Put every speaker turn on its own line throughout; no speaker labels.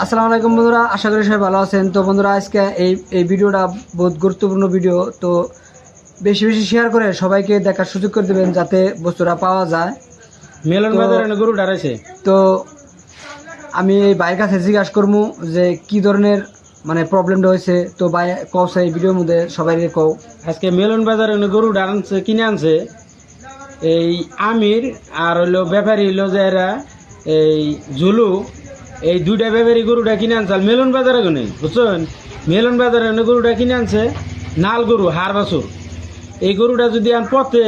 আসসালামু আলাইকুম বন্ধুরা আশা করি সবাই ভালো আছেন। তো বন্ধুরা আজকে এই এই ভিডিওটা বহুত গুরুত্বপূর্ণ ভিডিও। তো বেশি বেশি শেয়ার করে সবাইকে দেখার সুযোগ করে দেবেন যাতে বস্তুটা পাওয়া যায়।
মেলন বাজারে গরু ডারাইছে
তো আমি এই ভাইয়ের কাছে জিজ্ঞাসা করব যে কি ধরনের মানে প্রবলেমটা হয়েছে। তো ভাই কওছে এই ভিডিওর মধ্যে সবাই কও।
আজকে মেলন বাজারে গরু ডানছে কিনে আনছে। এই আমির আর হইল ব্যাপারী হইল যে এরা এই ঝুলু এই দুইটা ব্যাপারী গরুটা কিনে আনছে। আর মেলন বাজারে গনে বুঝছেন? মেলন বাজারে গরুটা কিনে আনছে নাল গরু হার বাছুর। এই গরুটা যদি আন পথে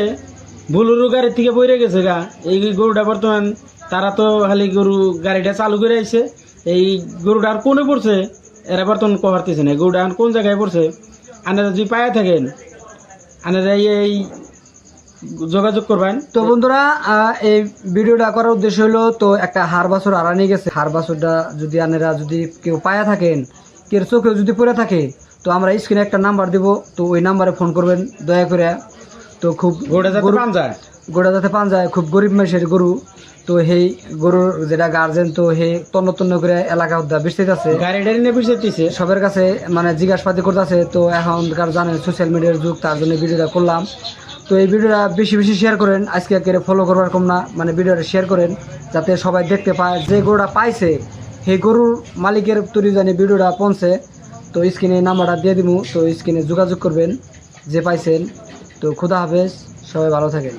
বুলুরু গাড়ির থেকে বইরে গেছে গা। এই গরুটা বর্তমান তারা তো খালি গরু গাড়িটা চালু করে আইছে। এই গরুটা আর কোনে পড়ছে? এরা বর্তমান কভারতেছে না। গরুটা এখন কোন জায়গায় পড়ছে? আনারা যদি পায়ে থাকেন, আনারা এই যোগাযোগ করবেন।
তো বন্ধুরা এই ভিডিওটা করার উদ্দেশ্য হলো তো একটা হার বাছর আড়ানি গেছে। হার বাছরটা যদি আনেরা যদি কেউ পায়া থাকেন কেউ চোখে যদি পড়ে থাকে তো আমরা স্ক্রিনে একটা নাম্বার দিব তো ওই নাম্বারে ফোন করবেন দয়া করে। তো খুব
গরুটা যাতে পান যায়।
গোড়া যাতে পান যায় খুব গরিব মানুষের গরু। তো সেই গরুর যেটা গার্জেন তো সেই তন্ন তন্ন করে এলাকা উদ্যা বেচতে আছে।
গাড়ি টাড়ি নিয়ে বুঝতে দিছে।
সবার কাছে মানে জিজ্ঞাসাপাতি করতেছে তো এখনকার জানেন সোশ্যাল মিডিয়ার যুগ তার জন্য ভিডিওটা করলাম। তো এই ভিডিওটা বেশি বেশি শেয়ার করেন। আজকে একে ফলো করবার কম না মানে ভিডিওটা শেয়ার করেন, যাতে সবাই দেখতে পায় যে গরুটা পাইছে, সেই গরুর মালিকের তৈরি জানি ভিডিওটা পৌঁছে। তো স্ক্রিনে নাম্বারটা দিয়ে দিব তো স্ক্রিনে যোগাযোগ করবেন যে পাইছেন। তো খুদা হাফেজ, সবাই ভালো থাকেন।